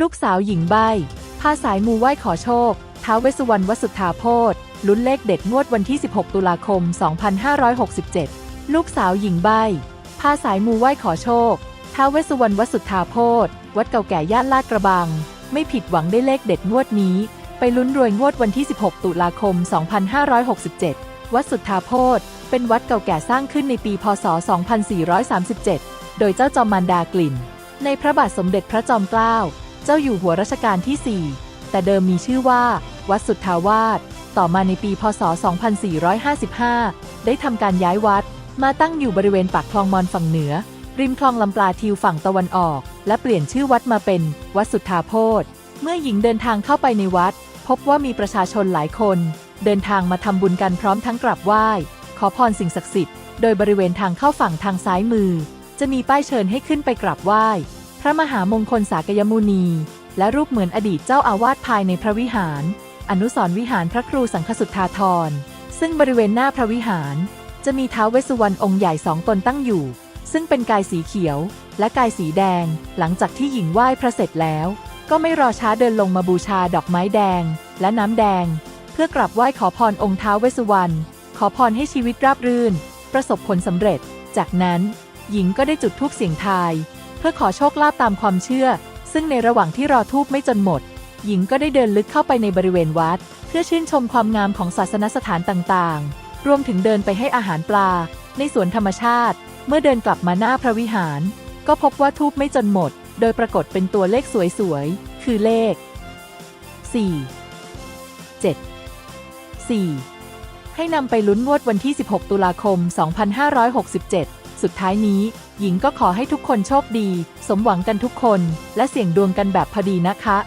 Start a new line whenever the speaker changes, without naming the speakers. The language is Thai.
ลูกสาวหญิงใบพาสายมูไหว้ขอโชค ท้าวเวสสุวรรณวสุทธาโพธลุ้นเลขเด็ดงวดวันที่ 16 ตุลาคม 2567 ลูกสาวหญิงใบพาสายมูไหว้ขอโชค ท้าวเวสสุวรรณวสุทธาโพธวัดเก่าแก่ย่านลาดกระบัง ไม่ผิดหวังได้เลขเด็ดงวดนี้ ไปลุ้นรวยงวดวันที่ 16 ตุลาคม 2567 วัดสุทธาโพธเป็นวัดเก่าแก่สร้างขึ้นในปี พศ 2437 โดยเจ้าจอมมารดากลิ่น ในพระบาทสมเด็จพระจอมเกล้า เจ้าอยู่หัวรัชกาลที่ 4 แต่เดิมมีชื่อว่า วัดสุทธาวาส ต่อมาในปีพศ 2455 ได้ทำการย้ายวัด มาตั้งอยู่บริเวณปากคลองมอนฝั่งเหนือ ริมคลองลำปลาทิวฝั่งตะวันออก และเปลี่ยนชื่อวัดมาเป็น วัดสุทธาโพธเมื่อหญิงเดินทางเข้าไปในวัด พบว่ามีประชาชนหลายคน เดินทางมาทำบุญกันพร้อมทั้งกราบไหว้ ขอพรสิ่งศักดิ์สิทธิ์ โดยบริเวณทางเข้าฝั่งทางซ้ายมือ จะมีป้ายเชิญให้ขึ้นไปกราบไหว้ ระมหามงคลสากยมุนี และรูปเหมือนอดีตเจ้าอาวาสภายในพระวิหาร อนุสรวิหารพระครูสังฆสุทธาธร ซึ่งบริเวณหน้าพระวิหาร จะมีท้าวเวสสุวรรณองค์ใหญ่สองตนตั้งอยู่ ซึ่งเป็นกายสีเขียว และกายสีแดง หลังจากที่หญิงไหว้พระเสร็จแล้ว ก็ไม่รอช้าเดินลงมาบูชาดอกไม้แดง และน้ำแดง เพื่อกราบไหว้ขอพรองค์ท้าวเวสสุวรรณขอพรให้ชีวิตราบรื่น ประสบผลสำเร็จ จากนั้นหญิงก็ได้จุดธูปเสียงทาย พื่อขอโชคลาภตามความเชื่อ ซึ่งในระหว่างที่รอทูบไม่จนหมด หญิงก็ได้เดินลึกเข้าไปในบริเวณวัด เพื่อชื่นชมความงามของศาสนสถานต่างๆ รวมถึงเดินไปให้อาหารปลา ในสวนธรรมชาติ เมื่อเดินกลับมาหน้าพระวิหาร ก็พบว่าทูบไม่จนหมด โดยปรากฏเป็นตัวเลขสวยๆ คือเลข 4 7 4 ให้นำไปลุ้นงวดวันที่ 16 ตุลาคม 2567 สุดท้ายนี้ หญิงก็ขอให้ทุกคนโชคดี สมหวังกันทุกคน และเสี่ยงดวงกันแบบพอดีนะคะ